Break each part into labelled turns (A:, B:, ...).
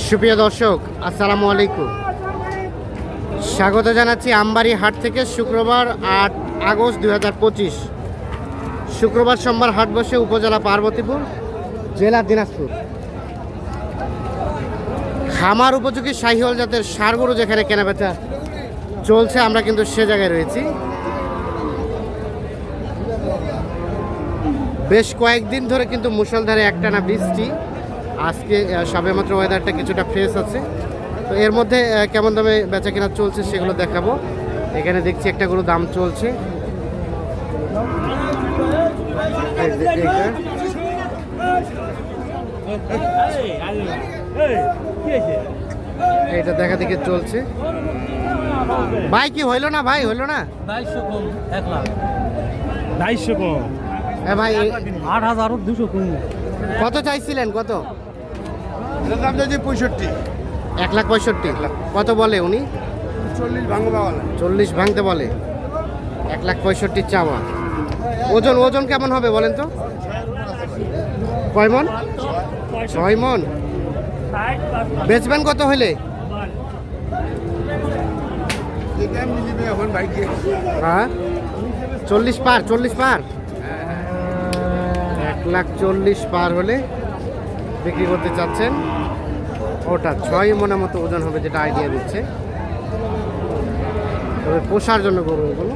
A: সুপ্রিয় দর্শক, আসসালামু আলাইকুম। স্বাগত জানাচ্ছি আমবাড়ি হাট থেকে শুক্রবার আট আগস্ট দু হাজার পঁচিশ। শুক্রবার সোমবার হাট বসে উপজেলা পার্বতীপুর, জেলা দিনাজপুর। খামার উপযোগী শাহিওয়াল জাতের সারগরু যেখানে কেনাবেচা চলছে, আমরা কিন্তু সে জায়গায় রয়েছি। বেশ কয়েকদিন ধরে কিন্তু মুষলধারে একটানা বৃষ্টি। আজকে সবেমাত্র ওয়েদারটা কিছুটা ফ্রেশ আছে। তো এর মধ্যে কেমন দামে বেচা কেনা চলছে সেগুলো দেখাবো। এখানে দেখছি একটা গরু দাম চলছে। এটা দেখা দেখে চলছে। ভাই কি হইল না ভাই? হইল না? হ্যাঁ ভাই
B: আট হাজার দুশো কম
A: কত চাইছিলেন? কত?
C: এটার দাম চাইছি পঁয়ষট্টি।
A: এক লাখ পঁয়ষট্টি। কত বলে উনি?
C: চল্লিশ ভাঙো পাওয়া
A: চল্লিশ ভাঙতে বলে। এক লাখ পঁয়ষট্টি চাওয়া। ওজন ওজন কেমন হবে বলেন তো? কয় মন? ছয় মন। বেচবেন কত হইলে? হ্যাঁ? চল্লিশ পার চল্লিশ পার? এক লাখ চল্লিশ পার হলে বিক্রি করতে চাচ্ছেন। ওটা ছয় মনের মতো ওজন হবে যেটা আইডিয়া দিচ্ছে। তবে পোষার জন্য গরু এগুলো।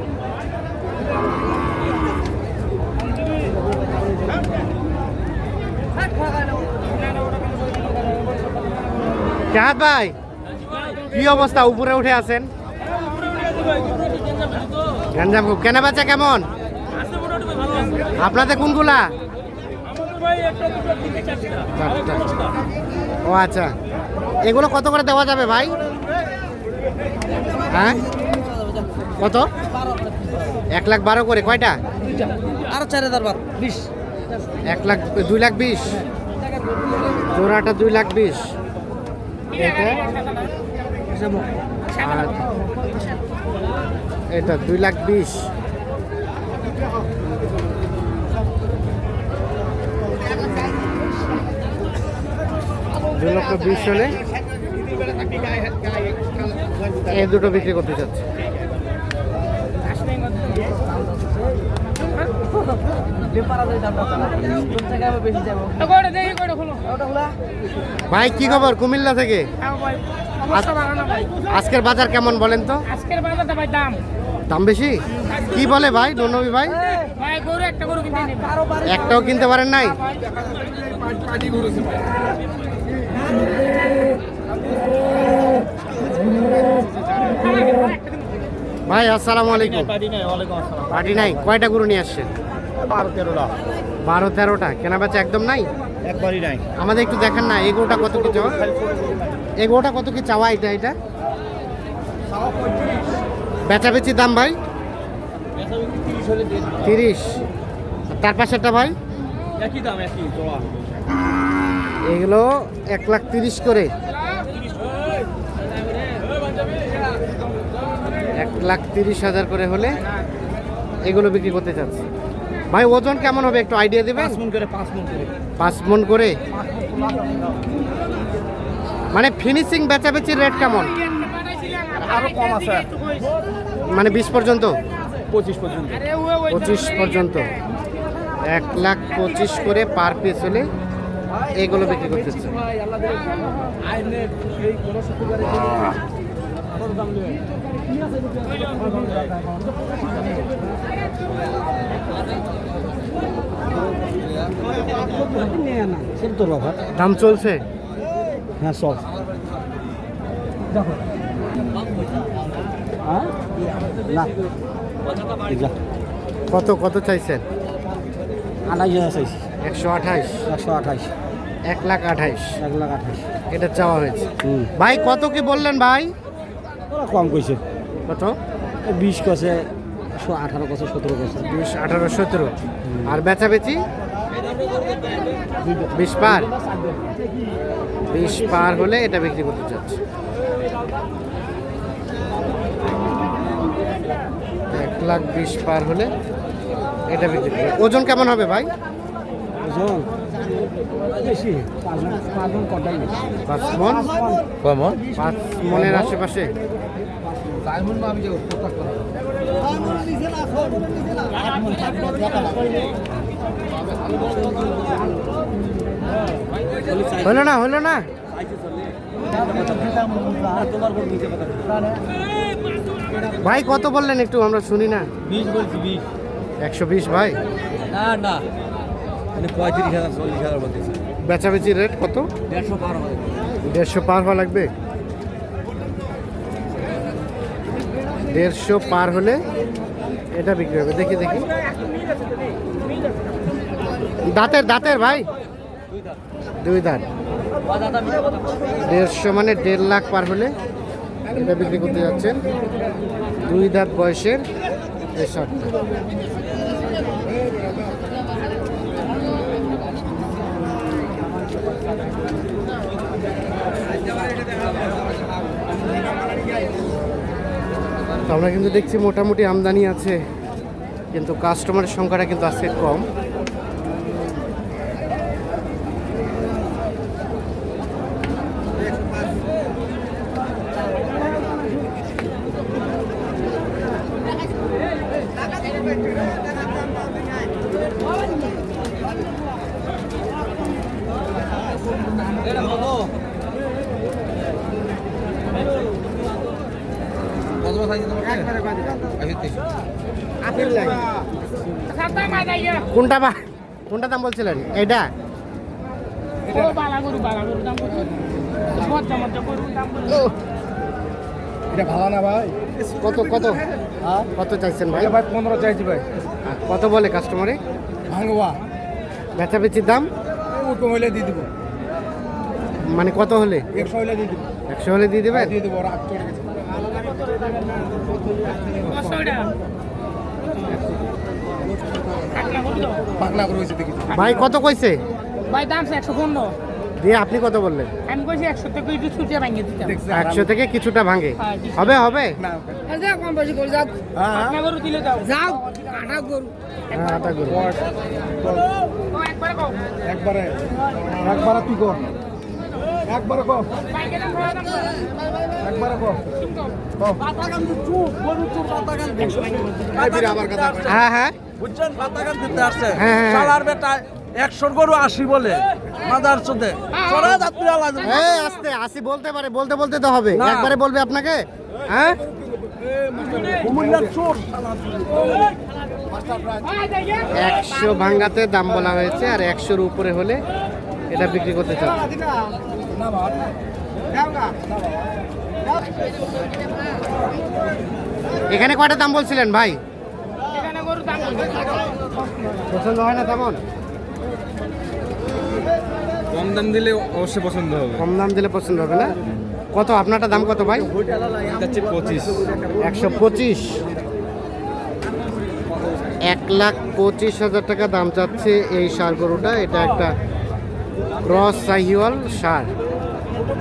A: ভাই, কি অবস্থা? উপরে উঠে আছেন? গ্যাঞ্জাম খুব। কেনা বেচা কেমন? আপনাদের কোনগুলা। ও আচ্ছা। এগুলো কত করে দেওয়া যাবে ভাই? হ্যাঁ? কত? এক লাখ বারো করে কয়টা?
B: আর চার হাজার বার বিশ।
A: এক লাখ দুই লাখ বিশ। জোড়াটা দুই লাখ বিশ। এটা? এটা দুই লাখ বিশ। দুই লক্ষ বিশ হলে এই দুটো বিক্রি করতে চাচ্ছে ভাই, কি খবর? কুমিল্লা থেকে? আজকের বাজার কেমন বলেন তো?
D: আজকের বাজারটা ভাই দাম
A: দাম বেশি? কি বলে ভাই? নবী ভাই? একটাও কিনতে পারেন নাই? ভাই আসসালামু আলাইকুম। পার্টি নাই কয়টা গরু নিয়ে আসছেন?
C: বারো তেরোটা।
A: বারো তেরোটা কেনা বেচা একদম নাই?
C: একবারই নাই।
A: আমাদের একটু দেখেন না এই গরুটা কত কি চাওয়া? এই গরুটা কত কি চাওয়া এটা এটা? বেচাবেচি দাম ভাই? তিরিশ তার পাশেরটা ভাই?
B: একই দাম একই
A: এগুলো এক লাখ তিরিশ করে। এক লাখ তিরিশ হাজার করে হলে এগুলো বিক্রি করতে চাচ্ছি। ভাই ওজন কেমন হবে একটু আইডিয়া দেবে
B: পাঁচ মন করে পাঁচ মন করে।
A: পাঁচ মন করে? মানে ফিনিশিং বেচাবেচির রেট কেমন?
B: আরও কম আছে।
A: মানে বিশ পর্যন্ত?
B: পঁচিশ পর্যন্ত।
A: পঁচিশ পর্যন্ত। এক লাখ পঁচিশ করে পার পিস হলে এগুলো বিক্রি করতেছে। দাম চলছে?
B: হ্যাঁ সব
A: কত কত চাইছেন?
B: আঠাইশ হাজার চাইছি।
A: একশো আঠাইশ
B: একশো আঠাইশ
A: এক লাখ আঠাইশ
B: এক লাখ আঠাইশ
A: এটা চাওয়া হয়েছে। ভাই কত কি বললেন ভাই?
B: ওরা কম কইছে।
A: কত?
B: বিশ কছে আঠারো কছে সতেরো কছে
A: বিশ আঠারো সতেরো। আর বেচাবেচি? বিশ পার? বিশ পার হলে এটা বিক্রি করতে চাচ্ছে। এক লাখ বিশ পার হলে এটা বিক্রি ওজন কেমন হবে ভাই?
B: বুঝুন বেশি। পাঁচ মন পাঁচ কটাই
A: পাঁচ মন
C: কেমন
A: পাঁচ মনের আশেপাশে? হলো না হলো না? ভাই কত বললেন একটু? আমরা শুনি না। একশো বিশ ভাই?
B: না না। মানে পঁয়ত্রিশ হাজার চল্লিশ হাজার বলতেছে
A: বেচাবেচি রেট কত?
B: দেড়শো বারো হাজার
A: দেড়শো পার হওয়া লাগবে? দেড়শো পার হলে এটা বিক্রি হবে। দেখি দেখি। দাঁতের দাঁতের ভাই। দুই দাঁত। দেড়শো মানে দেড় লাখ পার হলে এটা বিক্রি করতে যাচ্ছেন। দুই দাঁত বয়সের এই শার্টটা তো আমরা কিন্তু দেখছি মোটামুটি আমদানি আছে কিন্তু কাস্টমারের সংখ্যাটা কিন্তু আজকে কম।
D: সাতটা মাছ আইয়া
A: কোনটা বা কোনটা দাম বলছিলেন? এইটা?
D: ও বালা গরু বালা গরু দাম কত মজ্জা মজ্জা গরু দাম কত
C: এটা ভালো না ভাই?
A: কত কত? কত চাইছেন ভাই?
C: ভাই পনেরো চাইছি ভাই।
A: কত বলে কাস্টমারে?
C: ভাঙবা
A: বেচাবেচির দাম?
C: ওকে হইলে দিয়ে দিব।
A: মানে কত হলে?
C: একশো হইলে দিয়ে দিব।
A: একশো হলে দিয়ে দেবেন?
C: দিয়ে দেবো রাত চলে গেছে
D: কত এটা কাটলা গরু তো
C: পাগলা করে হয়েছে দেখি
A: ভাই কত কইছে?
D: ভাই দাম একশো পনেরো।
A: দিয়ে আপনি কত বললেন?
D: আমি কইছি একশো থেকে একটু ছুটিয়ে ভাঙিয়ে দিতাম
C: দেখছি
A: একশো থেকে কিছুটা ভাঙে।
D: হ্যাঁ,
A: হবে হবে?
C: না
D: যাও কম বেশি করে যাও।
C: হ্যাঁ
D: কাটলা গরু দিলে যাও যাও কাটা গরু।
A: হ্যাঁ আটা করুন
D: ও একবার কও।
C: একবারে একবারে তুই কর। একবারে
D: কত?
C: একবারে কর আমার কথা
A: হ্যাঁ হ্যাঁ।
E: বুঝছেন? পাতাগান দিতে আসছে।
A: হ্যাঁ, হ্যাঁ।
E: শালার বেটা একশোর গরু আসি বলে। মাদার চোদে।
A: আস্তে আসি বলতে পারে বলতে বলতে তো হবে। একবারে বলবে আপনাকে? হ্যাঁ? একশো ভাঙ্গাতে দাম বলা হয়েছে আর একশোর উপরে হলে এটা বিক্রি করতে চাচ্ছে এখানে কয়টা দাম বলছিলেন ভাই? পছন্দ হয় না তেমন?
C: কম দাম দিলে অবশ্যই পছন্দ হবে।
A: কম দাম দিলে পছন্দ হবে না? কত? আপনারটা দাম কত ভাই?
C: পঁচিশ।
A: একশো পঁচিশ। এক লাখ পঁচিশ হাজার টাকা দাম চাচ্ছে এই সার গরুটা। এটা একটা ক্রস সাহিওয়াল সার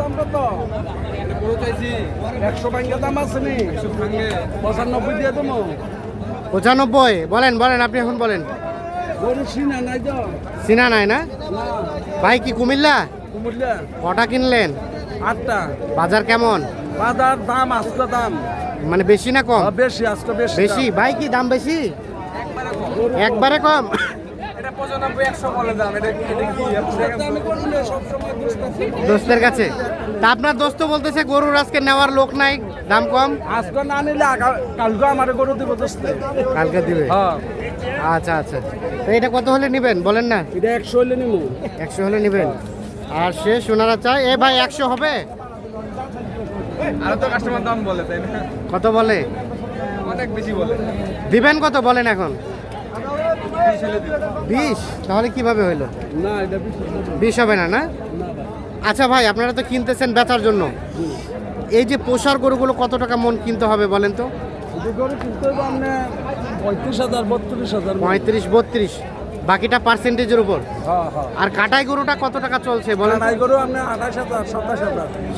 E: দাম কত? একশো ব্যাংকের দাম আছে নি? পঁচানব্বই দিয়ে দেবো।
A: পঁচানব্বই? বলেন বলেন আপনি এখন বলেন। চিনা নাই না? ভাই কি কুমিল্লা? কটা কিনলেন?
E: আটটা।
A: বাজার কেমন?
E: বাজার দাম আজকে দাম।
A: মানে বেশি না কম?
E: বেশি আজকে বেশি
A: বেশি? ভাই কি দাম বেশি? একবারে কম? দোস্তের কাছে। তা আপনার দোস্ত বলতেছে গরুর আজকে নেওয়ার লোক নাই দাম কম।
E: আজকে না নিলে কালকে আমার গরু দিব দোস্তে।
A: কালকে দিবে?
E: হ্যাঁ।
A: আচ্ছা আচ্ছা। তো এটা কত হলে নিবেন বলেন না?
E: এটা একশো হইলে নিবো
A: একশো হলে নিবেন। আর সে সোনারা চায় এ ভাই একশো হবে?
C: আরও তো কাস্টমার দাম বলে তাই না?
A: কত বলে?
C: অনেক বেশি বলে।
A: দিবেন কত বলেন এখন। বিশ তাহলে কীভাবে হইল
E: না বিশ
A: হবে না না? আচ্ছা ভাই আপনারা তো কিনতেছেন বেচার জন্য। এই যে পোষার গরুগুলো কত টাকা মন কিনতে হবে বলেন তো?
E: পঁয়ত্রিশ বত্রিশ
A: বাকিটা পার্সেন্টেজের উপর।
E: হ্যাঁ হ্যাঁ।
A: আর কাটাই গরুটা কত টাকা চলছে বলেন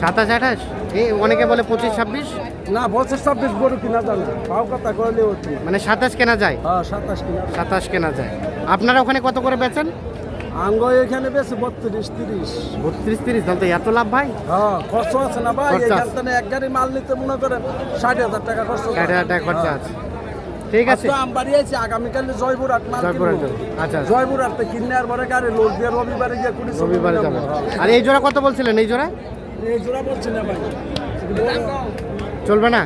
E: সাতাশ
A: আঠাশ? এই অনেকে বলে পঁচিশ ছাব্বিশ।
E: না পঁচিশ ছাব্বিশ গরু কিনা যায় না। পাও কথা করলে হচ্ছে।
A: মানে সাতাশ কেনা যায়?
E: হ্যাঁ সাতাশ কিনা
A: সাতাশ কেনা যায়। আপনারা ওখানে কত করে বেচেন?
E: আঙ্গ এখানে বেশি বত্রিশ তিরিশ।
A: বত্রিশ তিরিশ তাহলে তো এত লাভ ভাই?
E: হ্যাঁ খরচ আছে না ভাই
A: আছে।
E: এখান এক গাড়ি মাল নিতে মনে করেন ষাট হাজার টাকা খরচ
A: ষাট হাজার টাকা খরচা আছে। ঠিক আছে।
E: আজকে আম বাড়িয়েছি আগামীকাল জয়পুরহাট মাল
A: জয়পুরহাট আচ্ছা, আচ্ছা।
E: জয়পুরহাট কিনে আর পরে গাড়ি লোড দিয়ে রবিবারে গিয়ে কুড়ি
A: রবিবারে যাবে। আর এই জোড়া কত বলছিলেন এই জোড়া?
E: এই জোড়া বলছি না ভাই।
A: চলবে না?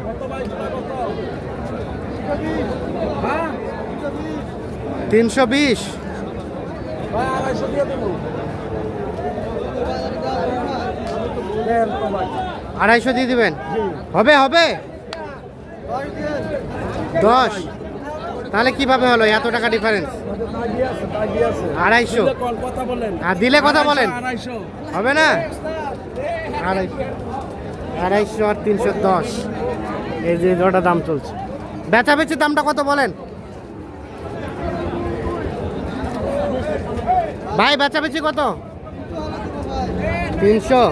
A: তিনশো বিশ।
E: আড়াইশো দিয়ে
A: দিবেন? হবে হবে। দশ। তাহলে কীভাবে হলো? এত টাকা ডিফারেন্স আড়াইশো।
E: দিলে কথা বলেন।
A: আর দিলে কথা বলেন। হবে না? আড়াইশো। আড়াইশো আর তিনশো দশ। এই যে জোড়া দাম চলছে। বেচা বেচি দামটা কত বলেন? ভাই, বেচা বেচি কত? তিনশো।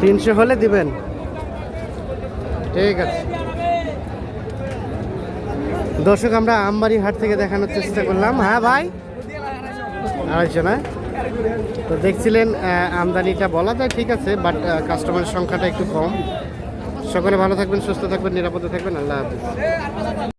A: তিনশো হলে দিবেন। ঠিক আছে। দর্শক, আমরা আমবাড়ি হাট থেকে দেখানোর চেষ্টা করলাম। হ্যাঁ ভাই? আড়াইশো না? তো দেখছিলেন আমদানিটা বলা যায় ঠিক আছে বাট কাস্টমারের সংখ্যাটা একটু কম। সকলে ভালো থাকবেন, সুস্থ থাকবেন, নিরাপদে থাকবেন, আল্লাহ হাফিজ।